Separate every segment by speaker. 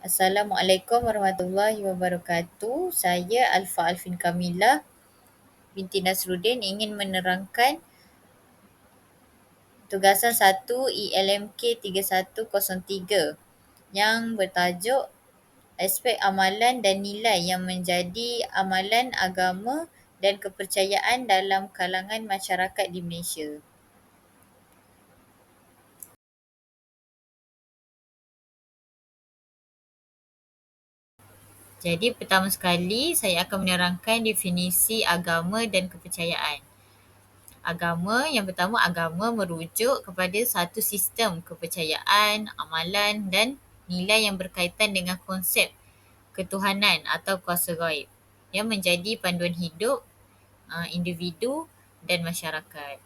Speaker 1: Assalamualaikum warahmatullahi wabarakatuh. Saya Alfa Alfin Kamilah binti Nasruddin ingin menerangkan tugasan satu ELMK 3103 yang bertajuk aspek amalan dan nilai yang menjadi amalan agama dan kepercayaan dalam kalangan masyarakat di Malaysia. Jadi pertama sekali saya akan menerangkan definisi agama dan kepercayaan. Agama, yang pertama agama merujuk kepada satu sistem kepercayaan, amalan dan nilai yang berkaitan dengan konsep ketuhanan atau kuasa gaib yang menjadi panduan hidup individu dan masyarakat.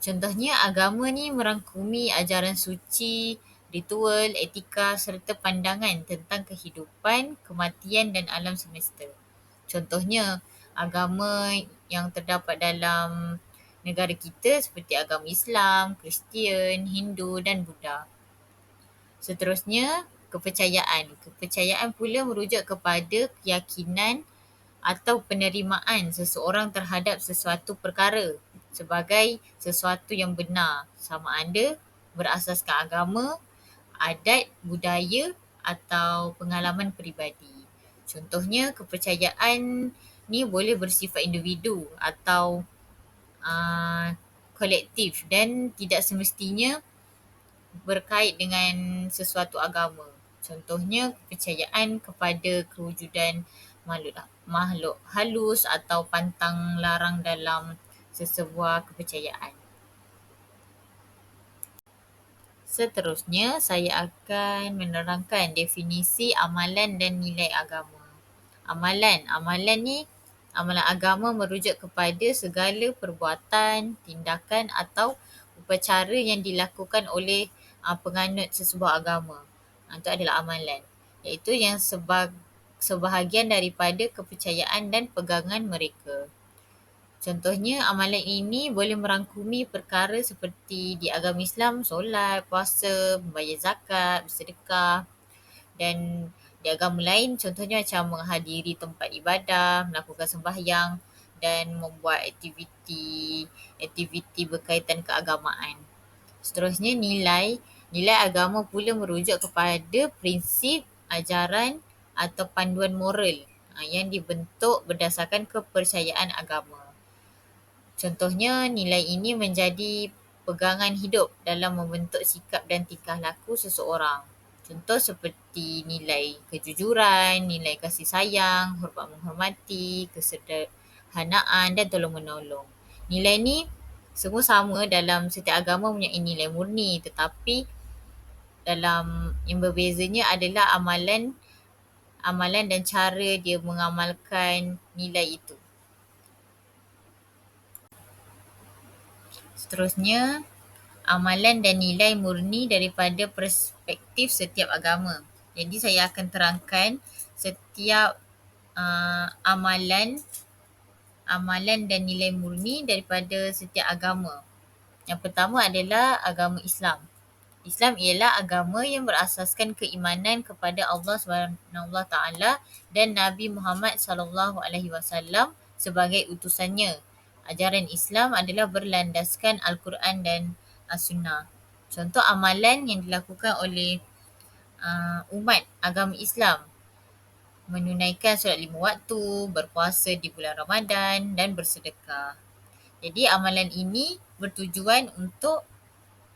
Speaker 1: Contohnya agama ni merangkumi ajaran suci, ritual, etika serta pandangan tentang kehidupan, kematian dan alam semesta. Contohnya agama yang terdapat dalam negara kita seperti agama Islam, Kristian, Hindu dan Buddha. Seterusnya, kepercayaan. Kepercayaan pula merujuk kepada keyakinan atau penerimaan seseorang terhadap sesuatu perkara sebagai sesuatu yang benar sama ada berasaskan agama, adat, budaya atau pengalaman peribadi. Contohnya kepercayaan ni boleh bersifat individu atau aa kolektif dan tidak semestinya berkait dengan sesuatu agama. Contohnya kepercayaan kepada kewujudan makhluk halus atau pantang larang dalam sesebuah kepercayaan. Seterusnya, saya akan menerangkan definisi amalan dan nilai agama. Amalan, amalan ni, amalan agama merujuk kepada segala perbuatan, tindakan atau upacara yang dilakukan oleh penganut sesebuah agama. Itu adalah amalan. Iaitu yang seba- sebahagian daripada kepercayaan dan pegangan mereka. Contohnya amalan ini boleh merangkumi perkara seperti di agama Islam, solat, puasa, membayar zakat, bersedekah dan di agama lain contohnya macam menghadiri tempat ibadah, melakukan sembahyang dan membuat aktiviti aktiviti berkaitan keagamaan. Seterusnya nilai, nilai agama pula merujuk kepada prinsip, ajaran atau panduan moral yang dibentuk berdasarkan kepercayaan agama. Contohnya nilai ini menjadi pegangan hidup dalam membentuk sikap dan tingkah laku seseorang. Contoh seperti nilai kejujuran, nilai kasih sayang, hormat menghormati, kesederhanaan dan tolong menolong. Nilai ni semua sama dalam setiap agama mempunyai nilai murni tetapi dalam yang berbezanya adalah amalan amalan dan cara dia mengamalkan nilai itu. Seterusnya, amalan dan nilai murni daripada perspektif setiap agama. Jadi saya akan terangkan setiap aa amalan amalan dan nilai murni daripada setiap agama. Yang pertama adalah agama Islam. Islam ialah agama yang berasaskan keimanan kepada Allah Subhanahu Taala dan Nabi Muhammad Sallallahu Alaihi Wasallam sebagai utusannya. Ajaran Islam adalah berlandaskan Al-Quran dan As-Sunnah. Contoh amalan yang dilakukan oleh aa umat agama Islam menunaikan solat lima waktu, berpuasa di bulan Ramadan dan bersedekah. Jadi amalan ini bertujuan untuk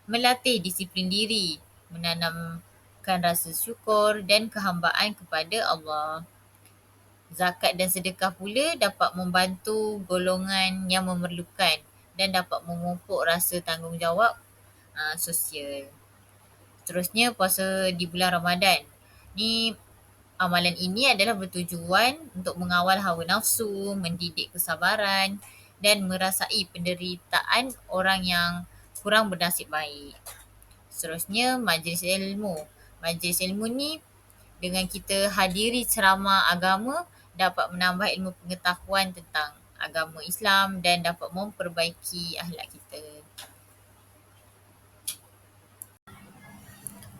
Speaker 1: melatih disiplin diri, menanamkan rasa syukur dan kehambaan kepada Allah. Zakat dan sedekah pula dapat membantu golongan yang memerlukan dan dapat memupuk rasa tanggungjawab aa sosial. Seterusnya puasa di bulan Ramadan. Ni amalan ini adalah bertujuan untuk mengawal hawa nafsu, mendidik kesabaran dan merasai penderitaan orang yang kurang bernasib baik. Seterusnya majlis ilmu. Majlis ilmu ni dengan kita hadiri ceramah agama dapat menambah ilmu pengetahuan tentang agama Islam dan dapat memperbaiki akhlak kita.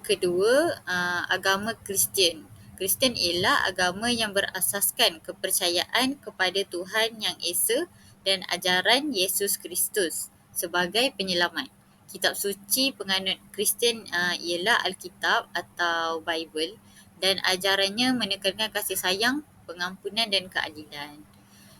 Speaker 1: Kedua, aa agama Kristian. Kristian ialah agama yang berasaskan kepercayaan kepada Tuhan Yang Esa dan ajaran Yesus Kristus sebagai penyelamat. Kitab suci penganut Kristian uh, ialah Alkitab atau Bible dan ajarannya menekankan kasih sayang, pengampunan dan keadilan.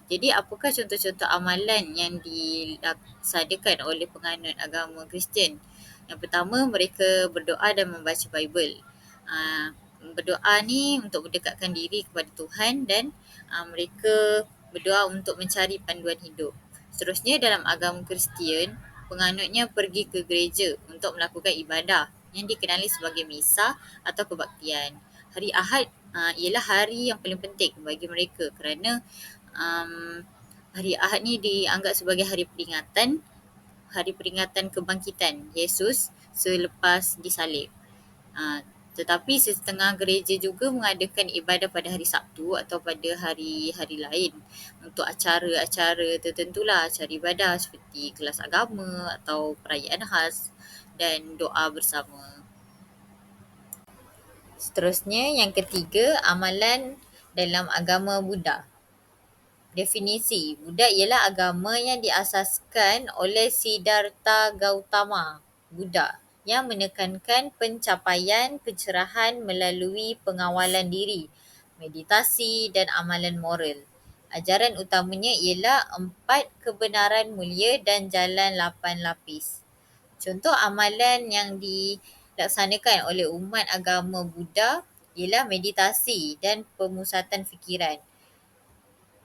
Speaker 1: Jadi apakah contoh-contoh amalan yang dilaksanakan oleh penganut agama Kristian? Yang pertama mereka berdoa dan membaca Bible. Uh, berdoa ni untuk mendekatkan diri kepada Tuhan dan uh, mereka berdoa untuk mencari panduan hidup. Seterusnya dalam agama Kristian, penganutnya pergi ke gereja untuk melakukan ibadah yang dikenali sebagai misa atau kebaktian. Hari Ahad uh, ialah hari yang paling penting bagi mereka kerana um, hari Ahad ni dianggap sebagai hari peringatan hari peringatan kebangkitan Yesus selepas disalib. Uh, tetapi setengah gereja juga mengadakan ibadah pada hari Sabtu atau pada hari-hari lain untuk acara-acara tertentulah, acara ibadah seperti kelas agama atau perayaan khas dan doa bersama. Seterusnya yang ketiga, amalan dalam agama Buddha. Definisi, Buddha ialah agama yang diasaskan oleh Siddhartha Gautama, Buddha yang menekankan pencapaian pencerahan melalui pengawalan diri, meditasi dan amalan moral. Ajaran utamanya ialah empat kebenaran mulia dan jalan lapan lapis. Contoh amalan yang dilaksanakan oleh umat agama Buddha ialah meditasi dan pemusatan fikiran.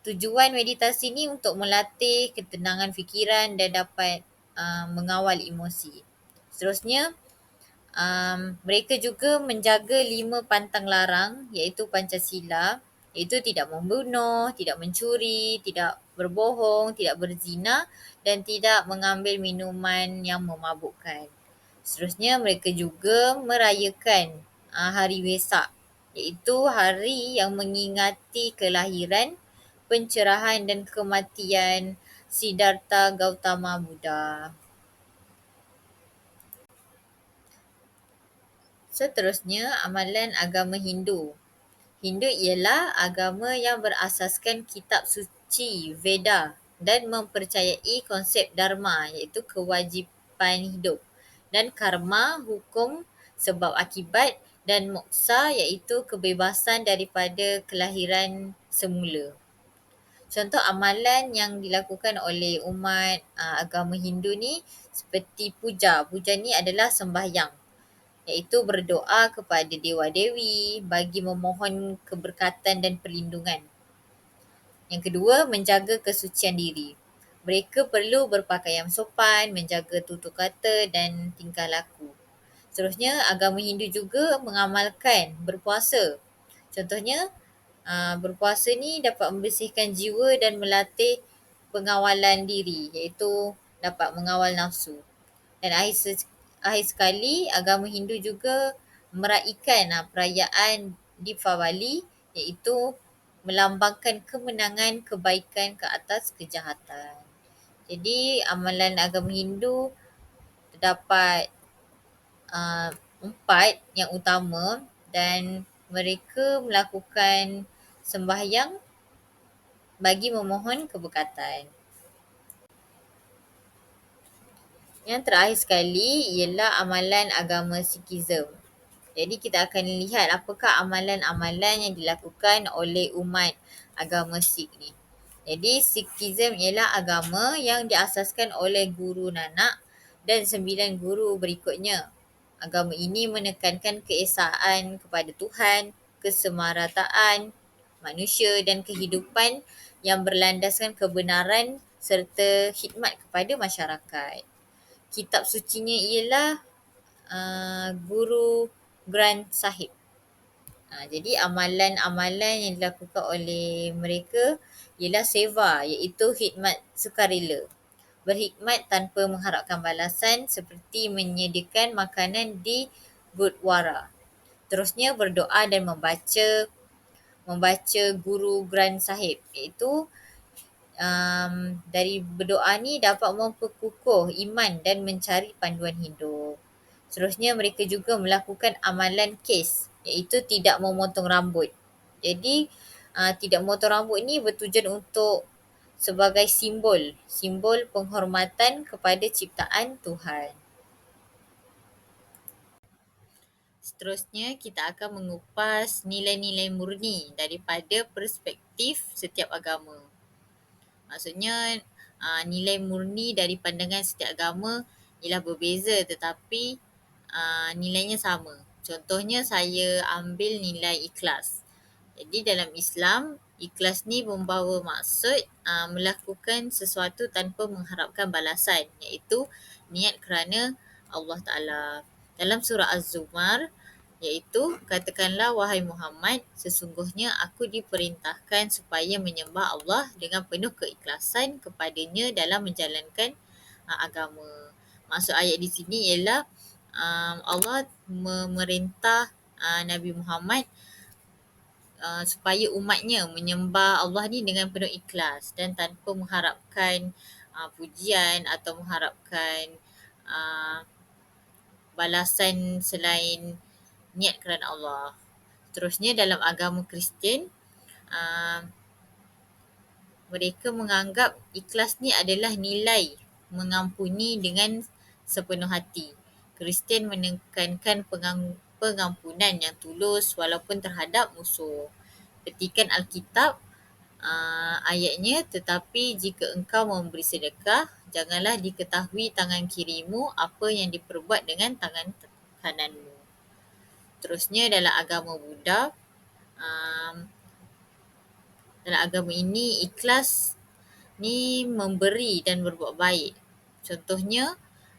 Speaker 1: Tujuan meditasi ni untuk melatih ketenangan fikiran dan dapat uh, mengawal emosi. Seterusnya, um, mereka juga menjaga lima pantang larang iaitu Pancasila iaitu tidak membunuh, tidak mencuri, tidak berbohong, tidak berzina dan tidak mengambil minuman yang memabukkan. Seterusnya mereka juga merayakan uh, hari Wesak iaitu hari yang mengingati kelahiran, pencerahan dan kematian Siddhartha Gautama Buddha. Seterusnya, amalan agama Hindu. Hindu ialah agama yang berasaskan kitab suci Veda dan mempercayai konsep dharma iaitu kewajipan hidup dan karma hukum sebab akibat dan moksa iaitu kebebasan daripada kelahiran semula. Contoh amalan yang dilakukan oleh umat uh, agama Hindu ni seperti puja. Puja ni adalah sembahyang iaitu berdoa kepada dewa-dewi bagi memohon keberkatan dan perlindungan. Yang kedua, menjaga kesucian diri. Mereka perlu berpakaian sopan, menjaga tutur kata dan tingkah laku. Seterusnya, agama Hindu juga mengamalkan berpuasa. Contohnya, berpuasa ni dapat membersihkan jiwa dan melatih pengawalan diri iaitu dapat mengawal nafsu. Dan akhir akhir sekali agama Hindu juga meraihkan uh, perayaan Deepavali iaitu melambangkan kemenangan kebaikan ke atas kejahatan. Jadi amalan agama Hindu terdapat uh, empat yang utama dan mereka melakukan sembahyang bagi memohon keberkatan. Yang terakhir sekali ialah amalan agama Sikhism. Jadi kita akan lihat apakah amalan-amalan yang dilakukan oleh umat agama Sikh ni. Jadi Sikhism ialah agama yang diasaskan oleh Guru Nanak dan sembilan guru berikutnya. Agama ini menekankan keesaan kepada Tuhan, kesemarataan manusia dan kehidupan yang berlandaskan kebenaran serta khidmat kepada masyarakat kitab sucinya ialah uh, Guru Granth Sahib. Uh, jadi amalan-amalan yang dilakukan oleh mereka ialah seva iaitu khidmat sukarela. Berkhidmat tanpa mengharapkan balasan seperti menyediakan makanan di Gurdwara. Terusnya berdoa dan membaca membaca Guru Granth Sahib iaitu um, dari berdoa ni dapat memperkukuh iman dan mencari panduan hidup. Seterusnya mereka juga melakukan amalan kes iaitu tidak memotong rambut. Jadi uh, tidak memotong rambut ni bertujuan untuk sebagai simbol, simbol penghormatan kepada ciptaan Tuhan. Seterusnya kita akan mengupas nilai-nilai murni daripada perspektif setiap agama. Maksudnya uh, nilai murni dari pandangan setiap agama ialah berbeza tetapi uh, nilainya sama. Contohnya saya ambil nilai ikhlas. Jadi dalam Islam, ikhlas ni membawa maksud uh, melakukan sesuatu tanpa mengharapkan balasan iaitu niat kerana Allah Ta'ala. Dalam surah Az-Zumar, iaitu katakanlah wahai Muhammad sesungguhnya aku diperintahkan supaya menyembah Allah dengan penuh keikhlasan kepadanya dalam menjalankan uh, agama. Maksud ayat di sini ialah um, Allah memerintah uh, Nabi Muhammad uh, supaya umatnya menyembah Allah ni dengan penuh ikhlas dan tanpa mengharapkan uh, pujian atau mengharapkan uh, balasan selain niat kerana Allah. Seterusnya dalam agama Kristian, uh, mereka menganggap ikhlas ni adalah nilai mengampuni dengan sepenuh hati. Kristian menekankan pengang- pengampunan yang tulus walaupun terhadap musuh. Petikan Alkitab uh, ayatnya tetapi jika engkau memberi sedekah janganlah diketahui tangan kirimu apa yang diperbuat dengan tangan kananmu. Terusnya dalam agama Buddha, um, dalam agama ini ikhlas ni memberi dan berbuat baik. Contohnya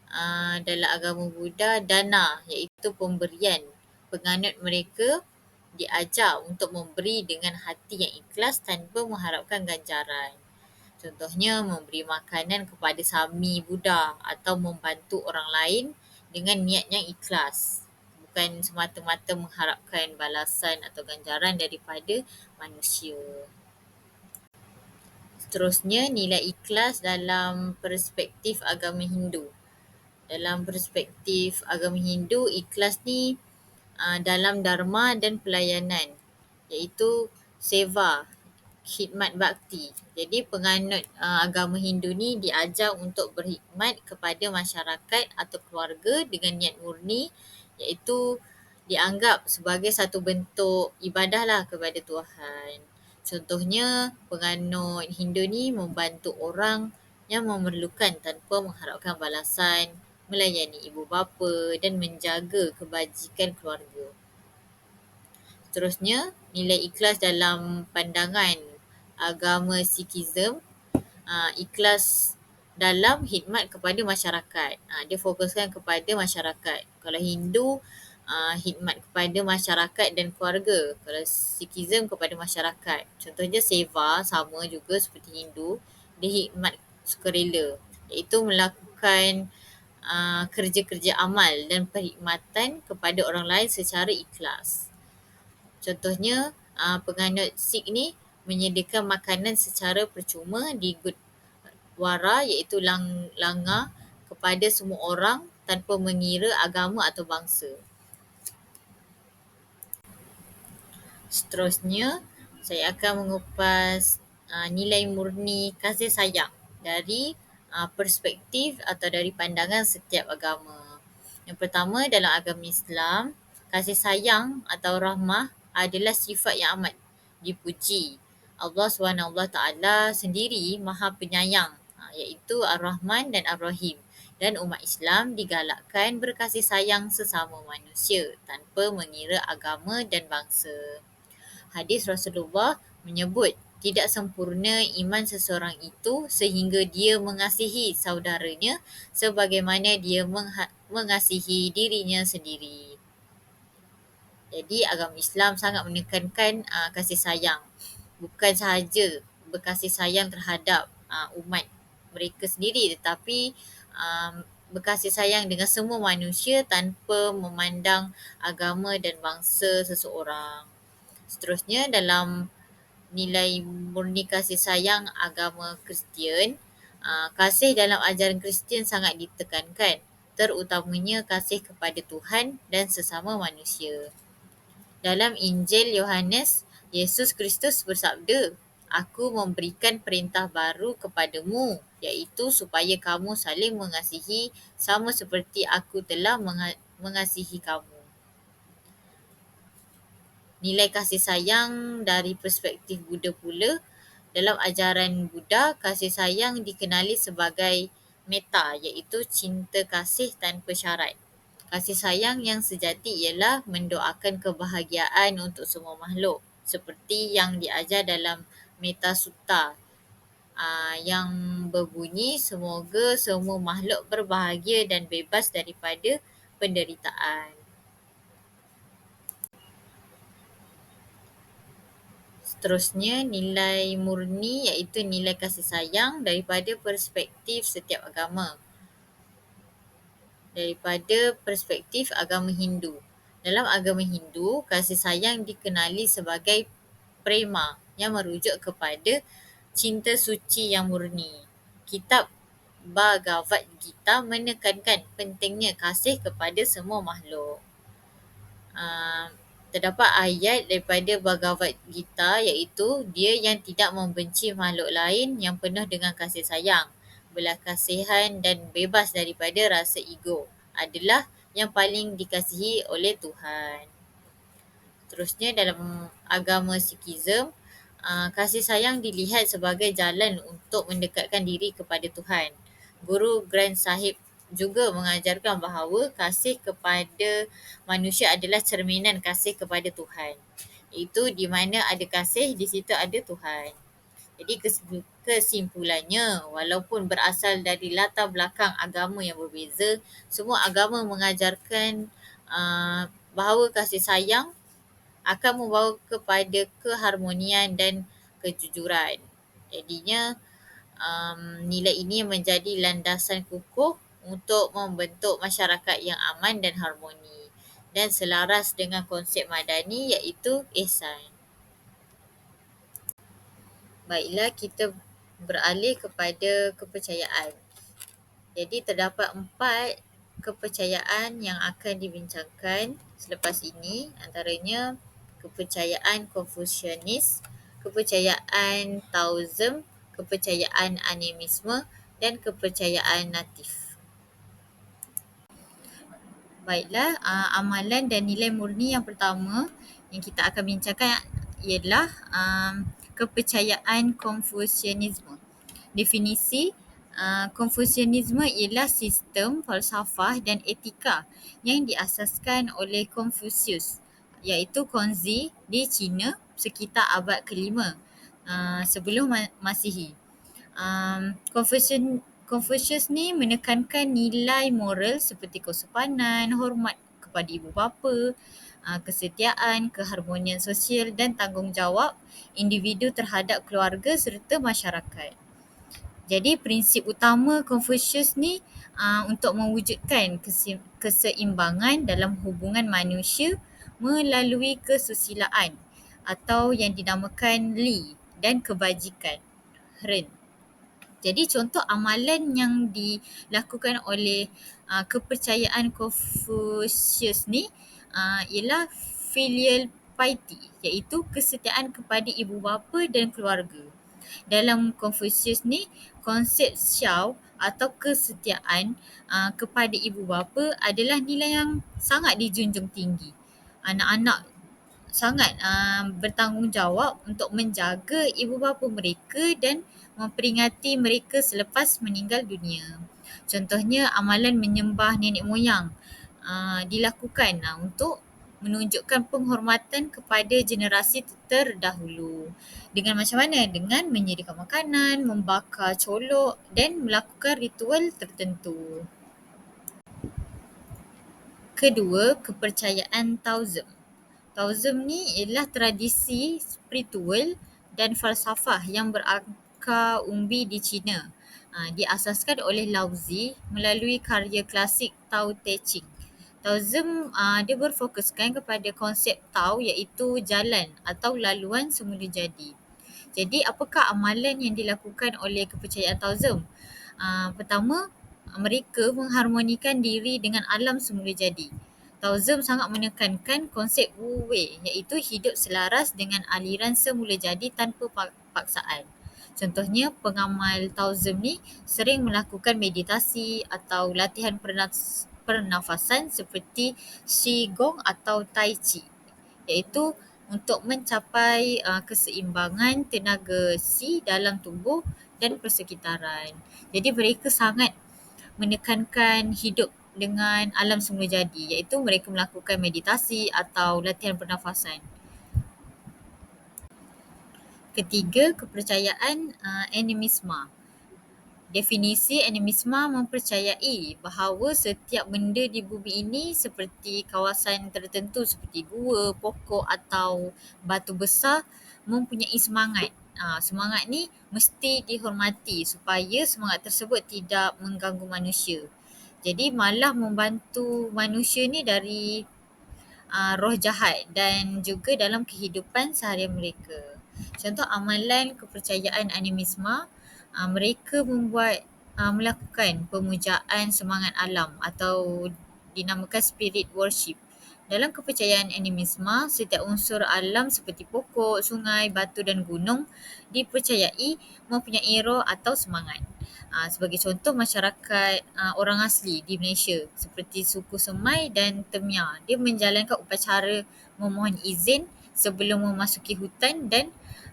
Speaker 1: uh, dalam agama Buddha dana iaitu pemberian. Penganut mereka diajar untuk memberi dengan hati yang ikhlas tanpa mengharapkan ganjaran. Contohnya memberi makanan kepada sami Buddha atau membantu orang lain dengan niat yang ikhlas bukan semata-mata mengharapkan balasan atau ganjaran daripada manusia. Seterusnya, nilai ikhlas dalam perspektif agama Hindu. Dalam perspektif agama Hindu, ikhlas ni uh, dalam dharma dan pelayanan iaitu seva, khidmat bakti. Jadi penganut uh, agama Hindu ni diajar untuk berkhidmat kepada masyarakat atau keluarga dengan niat murni iaitu dianggap sebagai satu bentuk ibadah lah kepada Tuhan. Contohnya penganut Hindu ni membantu orang yang memerlukan tanpa mengharapkan balasan, melayani ibu bapa dan menjaga kebajikan keluarga. Seterusnya, nilai ikhlas dalam pandangan agama Sikhism, uh, ikhlas dalam khidmat kepada masyarakat. Uh, dia fokuskan kepada masyarakat. Kalau Hindu, uh, khidmat kepada masyarakat dan keluarga. Kalau Sikhism kepada masyarakat. Contohnya Seva sama juga seperti Hindu. Dia khidmat sukarela. Iaitu melakukan uh, kerja-kerja amal dan perkhidmatan kepada orang lain secara ikhlas. Contohnya uh, penganut Sikh ni menyediakan makanan secara percuma di Good wara iaitu lang, langa kepada semua orang tanpa mengira agama atau bangsa. Seterusnya, saya akan mengupas uh, nilai murni kasih sayang dari uh, perspektif atau dari pandangan setiap agama. Yang pertama dalam agama Islam, kasih sayang atau rahmah adalah sifat yang amat dipuji. Allah SWT sendiri maha penyayang iaitu Ar-Rahman dan Ar-Rahim dan umat Islam digalakkan berkasih sayang sesama manusia tanpa mengira agama dan bangsa. Hadis Rasulullah menyebut tidak sempurna iman seseorang itu sehingga dia mengasihi saudaranya sebagaimana dia mengasihi dirinya sendiri. Jadi agama Islam sangat menekankan uh, kasih sayang. Bukan sahaja berkasih sayang terhadap uh, umat mereka sendiri tetapi um, berkasih sayang dengan semua manusia tanpa memandang agama dan bangsa seseorang. Seterusnya dalam nilai murni kasih sayang agama Kristian, uh, kasih dalam ajaran Kristian sangat ditekankan terutamanya kasih kepada Tuhan dan sesama manusia. Dalam Injil Yohanes, Yesus Kristus bersabda, Aku memberikan perintah baru kepadamu, iaitu supaya kamu saling mengasihi sama seperti aku telah mengasihi kamu. Nilai kasih sayang dari perspektif Buddha pula, dalam ajaran Buddha, kasih sayang dikenali sebagai metta, iaitu cinta kasih tanpa syarat. Kasih sayang yang sejati ialah mendoakan kebahagiaan untuk semua makhluk seperti yang diajar dalam Metta Sutta aa, yang berbunyi semoga semua makhluk berbahagia dan bebas daripada penderitaan. Seterusnya, nilai murni iaitu nilai kasih sayang daripada perspektif setiap agama daripada perspektif agama Hindu. Dalam agama Hindu, kasih sayang dikenali sebagai prema yang merujuk kepada cinta suci yang murni. Kitab Bhagavad Gita menekankan pentingnya kasih kepada semua makhluk. Uh, terdapat ayat daripada Bhagavad Gita iaitu dia yang tidak membenci makhluk lain yang penuh dengan kasih sayang belas kasihan dan bebas daripada rasa ego adalah yang paling dikasihi oleh Tuhan. Terusnya dalam agama Sikhism, kasih sayang dilihat sebagai jalan untuk mendekatkan diri kepada Tuhan. Guru Grand Sahib juga mengajarkan bahawa kasih kepada manusia adalah cerminan kasih kepada Tuhan. Itu di mana ada kasih, di situ ada Tuhan. Jadi kesimpulannya, walaupun berasal dari latar belakang agama yang berbeza, semua agama mengajarkan uh, bahawa kasih sayang akan membawa kepada keharmonian dan kejujuran. Jadinya, um, nilai ini menjadi landasan kukuh untuk membentuk masyarakat yang aman dan harmoni dan selaras dengan konsep madani iaitu ihsan. Baiklah, kita beralih kepada kepercayaan. Jadi terdapat empat kepercayaan yang akan dibincangkan selepas ini antaranya kepercayaan Confucianis, kepercayaan Taoism, kepercayaan animisme dan kepercayaan natif. Baiklah, uh, amalan dan nilai murni yang pertama yang kita akan bincangkan ialah um, kepercayaan Confucianisme. Definisi uh, Confucianisme ialah sistem falsafah dan etika yang diasaskan oleh Confucius iaitu Kongzi di China sekitar abad kelima uh, sebelum Masihi. Um, Confucius ni menekankan nilai moral seperti kesopanan, hormat kepada ibu bapa, uh, kesetiaan, keharmonian sosial dan tanggungjawab individu terhadap keluarga serta masyarakat. Jadi prinsip utama Confucius ni uh, untuk mewujudkan keseimbangan dalam hubungan manusia melalui kesusilaan atau yang dinamakan Li dan kebajikan. Ren. Jadi contoh amalan yang dilakukan oleh uh, kepercayaan Confucius ni uh, ialah filial piety iaitu kesetiaan kepada ibu bapa dan keluarga. Dalam Confucius ni, konsep xiao atau kesetiaan uh, kepada ibu bapa adalah nilai yang sangat dijunjung tinggi. Anak-anak sangat uh, bertanggungjawab untuk menjaga ibu bapa mereka dan memperingati mereka selepas meninggal dunia. Contohnya amalan menyembah nenek moyang uh, dilakukan uh, untuk menunjukkan penghormatan kepada generasi terdahulu. Dengan macam mana? Dengan menyediakan makanan, membakar colok dan melakukan ritual tertentu. Kedua, kepercayaan Taoism. Taoism ni ialah tradisi spiritual dan falsafah yang berakar umbi di China. Uh, diasaskan oleh Lao Tzu melalui karya klasik Tao Te Ching. Taoism uh, dia berfokuskan kepada konsep Tao iaitu jalan atau laluan semula jadi. Jadi apakah amalan yang dilakukan oleh kepercayaan Taoism? Uh, pertama, mereka mengharmonikan diri dengan alam semula jadi. Taoism sangat menekankan konsep Wu Wei iaitu hidup selaras dengan aliran semula jadi tanpa paksaan. Contohnya, pengamal Taoism ni sering melakukan meditasi atau latihan pernafasan seperti Qigong atau Tai Chi iaitu untuk mencapai uh, keseimbangan tenaga si dalam tubuh dan persekitaran. Jadi mereka sangat menekankan hidup dengan alam semula jadi iaitu mereka melakukan meditasi atau latihan pernafasan. Ketiga, kepercayaan uh, animisma. Definisi animisma mempercayai bahawa setiap benda di bumi ini seperti kawasan tertentu seperti gua, pokok atau batu besar mempunyai semangat. Ha, semangat ni mesti dihormati supaya semangat tersebut tidak mengganggu manusia. Jadi malah membantu manusia ni dari uh, roh jahat dan juga dalam kehidupan seharian mereka. Contoh amalan kepercayaan animisma uh, mereka membuat uh, melakukan pemujaan semangat alam atau dinamakan spirit worship. Dalam kepercayaan animisma, setiap unsur alam seperti pokok, sungai, batu dan gunung dipercayai mempunyai roh atau semangat. Uh, sebagai contoh masyarakat uh, orang asli di Malaysia seperti suku Semai dan Temia, dia menjalankan upacara memohon izin sebelum memasuki hutan dan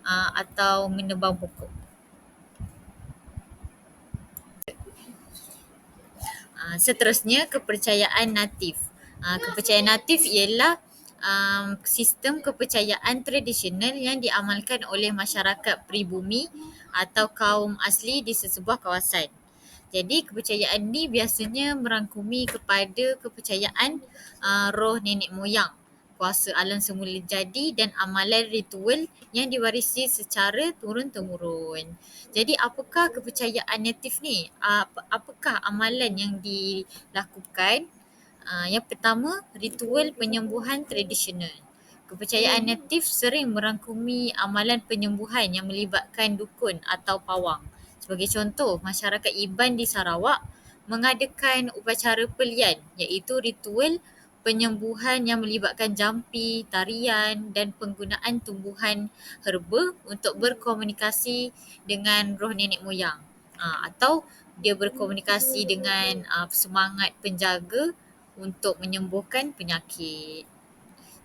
Speaker 1: uh, atau menebang pokok. Uh, seterusnya kepercayaan natif. Uh, kepercayaan natif ialah um, sistem kepercayaan tradisional yang diamalkan oleh masyarakat pribumi atau kaum asli di sesebuah kawasan. Jadi kepercayaan ni biasanya merangkumi kepada kepercayaan uh, roh nenek moyang, kuasa alam semula jadi dan amalan ritual yang diwarisi secara turun-temurun. Jadi apakah kepercayaan natif ni? Apakah amalan yang dilakukan? Yang pertama, ritual penyembuhan tradisional. Kepercayaan natif sering merangkumi amalan penyembuhan yang melibatkan dukun atau pawang. Sebagai contoh, masyarakat Iban di Sarawak mengadakan upacara pelian iaitu ritual penyembuhan yang melibatkan jampi, tarian dan penggunaan tumbuhan herba untuk berkomunikasi dengan roh nenek moyang. Uh, atau dia berkomunikasi dengan uh, semangat penjaga untuk menyembuhkan penyakit.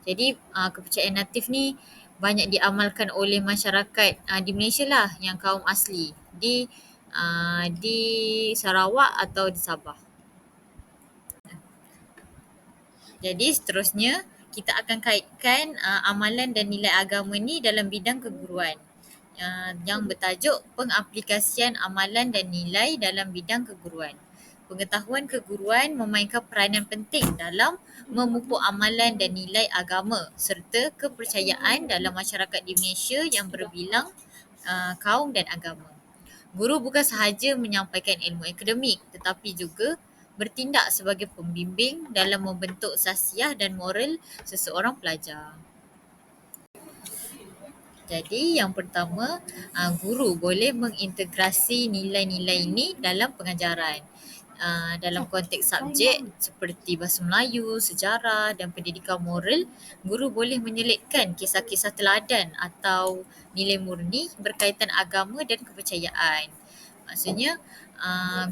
Speaker 1: Jadi uh, kepercayaan natif ni banyak diamalkan oleh masyarakat uh, di Malaysia lah yang kaum asli di uh, di Sarawak atau di Sabah. Jadi seterusnya kita akan kaitkan uh, amalan dan nilai agama ni dalam bidang keguruan uh, yang bertajuk pengaplikasian amalan dan nilai dalam bidang keguruan. Pengetahuan keguruan memainkan peranan penting dalam memupuk amalan dan nilai agama serta kepercayaan dalam masyarakat di Malaysia yang berbilang uh, kaum dan agama. Guru bukan sahaja menyampaikan ilmu akademik tetapi juga bertindak sebagai pembimbing dalam membentuk sasiah dan moral seseorang pelajar. Jadi yang pertama, ah, guru boleh mengintegrasi nilai-nilai ini dalam pengajaran. Uh, dalam konteks subjek seperti bahasa Melayu, sejarah dan pendidikan moral, guru boleh menyelitkan kisah-kisah teladan atau nilai murni berkaitan agama dan kepercayaan. Maksudnya,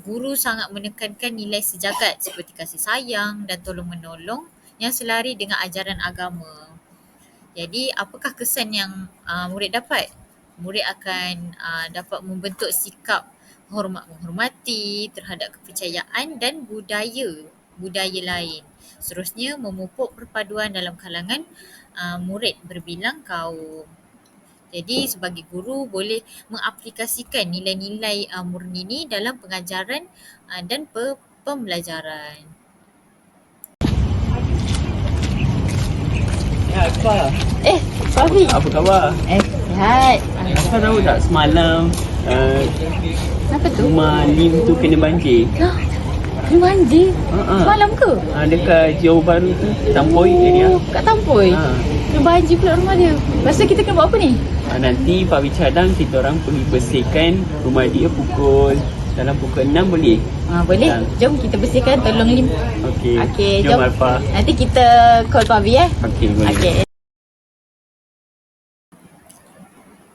Speaker 1: guru sangat menekankan nilai sejagat seperti kasih sayang dan tolong menolong yang selari dengan ajaran agama. Jadi apakah kesan yang uh, murid dapat? Murid akan uh, dapat membentuk sikap hormat menghormati terhadap kepercayaan dan budaya budaya lain. Seterusnya memupuk perpaduan dalam kalangan uh, murid berbilang kaum. Jadi sebagai guru boleh mengaplikasikan nilai-nilai uh, murni ni dalam pengajaran uh, dan pe- pembelajaran.
Speaker 2: Ya, Akbar.
Speaker 3: Eh, Fafi.
Speaker 2: Apa khabar?
Speaker 3: Eh, sihat.
Speaker 2: Akbar tahu tak semalam uh,
Speaker 3: Kenapa tu?
Speaker 2: rumah Lim tu kena banjir?
Speaker 3: Hah? Ni mandi?
Speaker 2: Ha, ha.
Speaker 3: Semalam ke?
Speaker 2: Uh, dekat Johor Baru tu, Tampoi area.
Speaker 3: Oh, kat Tampoi?
Speaker 2: Ha.
Speaker 3: Dia banjir pula rumah dia. Lepas tu kita kena buat apa ni?
Speaker 2: Uh, nanti Pak Wicadang kita orang pergi bersihkan rumah dia pukul Dalam pukul 6 boleh?
Speaker 3: Ha, boleh?
Speaker 2: Ya.
Speaker 3: Jom kita bersihkan tolong Lim.
Speaker 2: Okey.
Speaker 3: Okey,
Speaker 2: Jom
Speaker 3: jom.
Speaker 2: Alfa.
Speaker 3: Nanti kita call Pavi eh.
Speaker 2: Okey, boleh.
Speaker 3: Okey.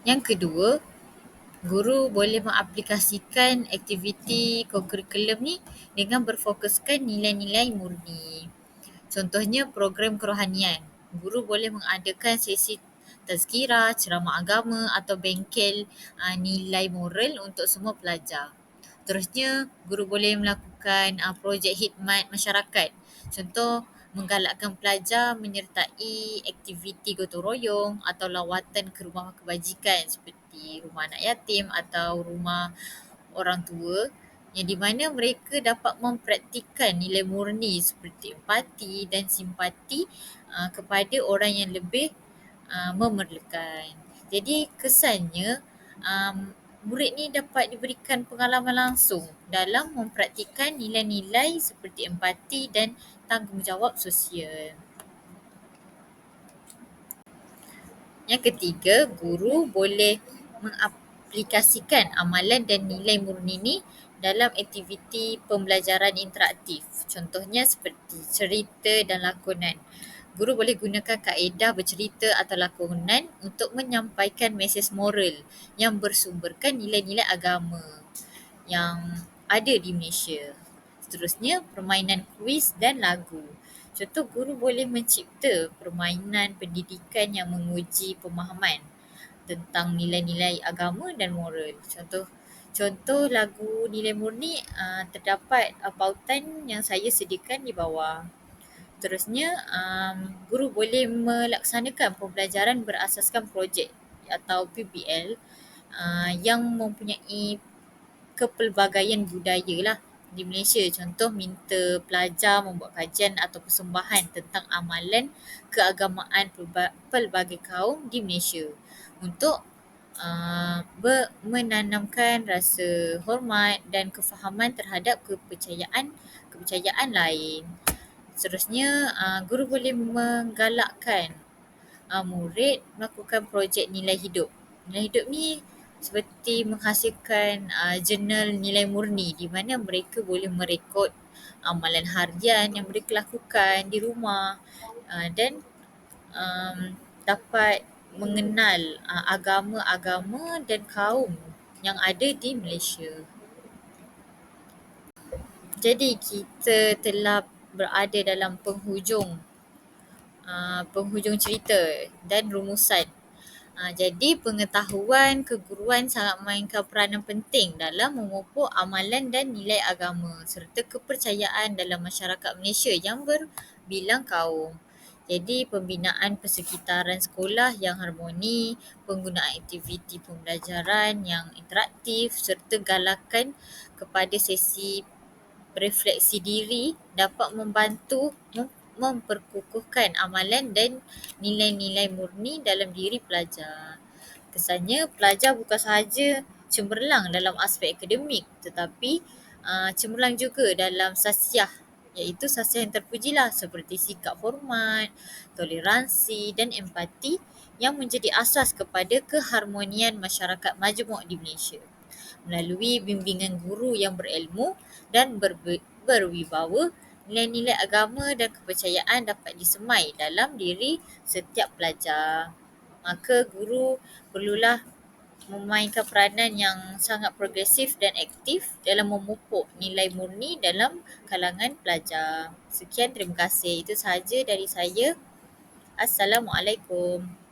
Speaker 1: Yang kedua, guru boleh mengaplikasikan aktiviti kokurikulum ni dengan berfokuskan nilai-nilai murni. Contohnya program kerohanian. Guru boleh mengadakan sesi tazkirah, ceramah agama atau bengkel uh, nilai moral untuk semua pelajar. Terusnya, guru boleh melakukan uh, projek khidmat masyarakat. Contoh, menggalakkan pelajar menyertai aktiviti gotong royong atau lawatan ke rumah kebajikan seperti rumah anak yatim atau rumah orang tua yang di mana mereka dapat mempraktikkan nilai murni seperti empati dan simpati uh, kepada orang yang lebih uh, memerlukan. Jadi kesannya um, murid ni dapat diberikan pengalaman langsung dalam mempraktikkan nilai-nilai seperti empati dan tanggungjawab sosial. Yang ketiga, guru boleh mengaplikasikan amalan dan nilai murni ni dalam aktiviti pembelajaran interaktif. Contohnya seperti cerita dan lakonan. Guru boleh gunakan kaedah bercerita atau lakonan untuk menyampaikan mesej moral yang bersumberkan nilai-nilai agama yang ada di Malaysia. Seterusnya, permainan kuis dan lagu. Contoh, guru boleh mencipta permainan pendidikan yang menguji pemahaman tentang nilai-nilai agama dan moral. Contoh, contoh lagu nilai murni uh, terdapat uh, pautan yang saya sediakan di bawah. Terusnya, um, guru boleh melaksanakan pembelajaran berasaskan projek atau PBL uh, yang mempunyai kepelbagaian budaya lah di Malaysia. Contoh minta pelajar membuat kajian atau persembahan tentang amalan keagamaan pelba- pelbagai kaum di Malaysia untuk uh, menanamkan rasa hormat dan kefahaman terhadap kepercayaan kepercayaan lain. Seterusnya, uh, guru boleh menggalakkan uh, murid melakukan projek nilai hidup. Nilai hidup ni seperti menghasilkan uh, jurnal nilai murni di mana mereka boleh merekod amalan harian yang mereka lakukan di rumah uh, dan um, dapat mengenal uh, agama-agama dan kaum yang ada di Malaysia. Jadi kita telah berada dalam penghujung uh, penghujung cerita dan rumusan Ha, jadi pengetahuan keguruan sangat memainkan peranan penting dalam memupuk amalan dan nilai agama serta kepercayaan dalam masyarakat Malaysia yang berbilang kaum. Jadi pembinaan persekitaran sekolah yang harmoni, penggunaan aktiviti pembelajaran yang interaktif serta galakan kepada sesi refleksi diri dapat membantu memperkukuhkan amalan dan nilai-nilai murni dalam diri pelajar. Kesannya pelajar bukan sahaja cemerlang dalam aspek akademik tetapi uh, cemerlang juga dalam sasiah iaitu sasiah yang terpujilah seperti sikap hormat, toleransi dan empati yang menjadi asas kepada keharmonian masyarakat majmuk di Malaysia melalui bimbingan guru yang berilmu dan ber- berwibawa nilai-nilai agama dan kepercayaan dapat disemai dalam diri setiap pelajar. Maka guru perlulah memainkan peranan yang sangat progresif dan aktif dalam memupuk nilai murni dalam kalangan pelajar. Sekian terima kasih. Itu sahaja dari saya. Assalamualaikum.